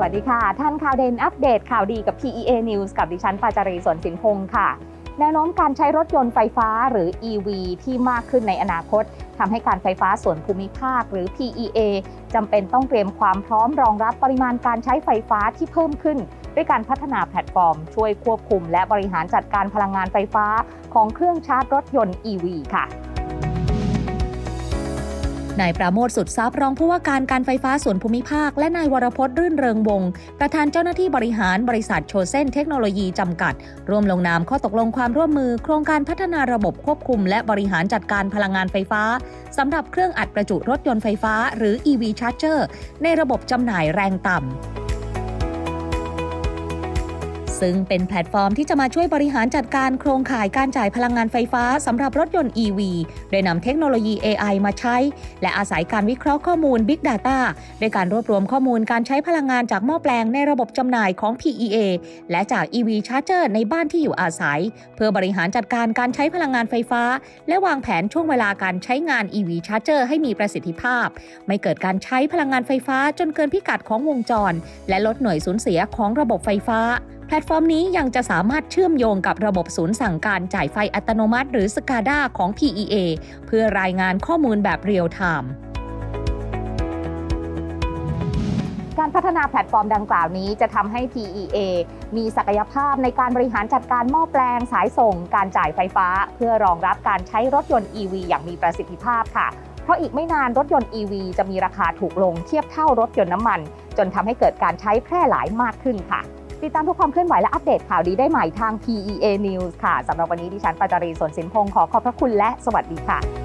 วัสดีค่ะ ท่านข่าวเด่นอัปเดตข่าวดีกับ PEA News กับดิฉันปาจารีสวนสินพงศ์ค่ะ แนวโน้มการใช้รถยนต์ไฟฟ้าหรือ EV ที่มากขึ้นในอนาคตทำให้การไฟฟ้าส่วนภูมิภาคหรือ PEA จำเป็นต้องเตรียมความพร้อมรองรับปริมาณการใช้ไฟฟ้าที่เพิ่มขึ้น ด้วยการพัฒนาแพลตฟอร์ม ช่วยควบคุม และบริหารจัดการพลังงานไฟฟ้าของเครื่องชาร์จรถยนต์ EV ค่ะ นายปราโมทสุดทรัพย์รองผู้ว่าการการไฟฟ้าส่วนภูมิภาค และนายวรพจน์รื่นเริงวงประธานเจ้าหน้าที่บริหารบริษัทโชเซนเทคโนโลยีจำกัด ร่วมลงนามข้อตกลงความร่วมมือ โครงการพัฒนาระบบควบคุม และบริหารจัดการพลังงานไฟฟ้าสำหรับเครื่องอัดประจุรถยนต์ไฟฟ้า หรือ EV Charger ในระบบจำหน่ายแรงต่ำ ซึ่งเป็นแพลตฟอร์มที่จะมาช่วยบริหารจัดการโครงข่ายการจ่ายพลังงานไฟฟ้าสำหรับรถยนต์ EV โดยนำเทคโนโลยี AI มาใช้ และอาศัยการวิเคราะห์ข้อมูล Big Data โดยการรวบรวมข้อมูลการใช้พลังงานจากหม้อแปลงในระบบจำหน่ายของ PEA และจาก EV Charger ในบ้านที่อยู่อาศัย เพื่อบริหารจัดการการใช้พลังงานไฟฟ้า และวางแผนช่วงเวลาการใช้งาน EV Charger ให้มีประสิทธิภาพ ไม่เกิดการใช้พลังงานไฟฟ้าจนเกินพิกัดของวงจร และลดหน่วยสูญเสียของระบบไฟฟ้า พลตฟอร์มนี้ยังจะสามารถเชื่อมโยงกับระบบศูนย์สั่งการจ่ายไฟอัตโนมัติ หรือ SCADA ของ PEA เพื่อรายงานข้อมูลแบบเรียลไทม์การพัฒนาแพลตฟอร์มดังกล่าวนี้จะทำให้ PEA มีศักยภาพในการบริหารจัดการหม้อแปลงสายส่ง การจ่ายไฟฟ้า เพื่อรองรับการใช้รถยนต์ EV อย่างมีประสิทธิภาพค่ะ เพราะอีกไม่นานรถยนต์ EV จะมีราคาถูกลงเทียบเท่ารถยนต์น้ำมัน จนทำให้เกิดการใช้แพร่หลายมากขึ้นค่ะ ติดตามทุกความเคลื่อนไหวและอัปเดตข่าวดีได้ใหม่ทาง PEA News ค่ะสำหรับวันนี้ดิฉันปาจารีสวนสินพงศ์ขอขอบพระคุณและสวัสดีค่ะ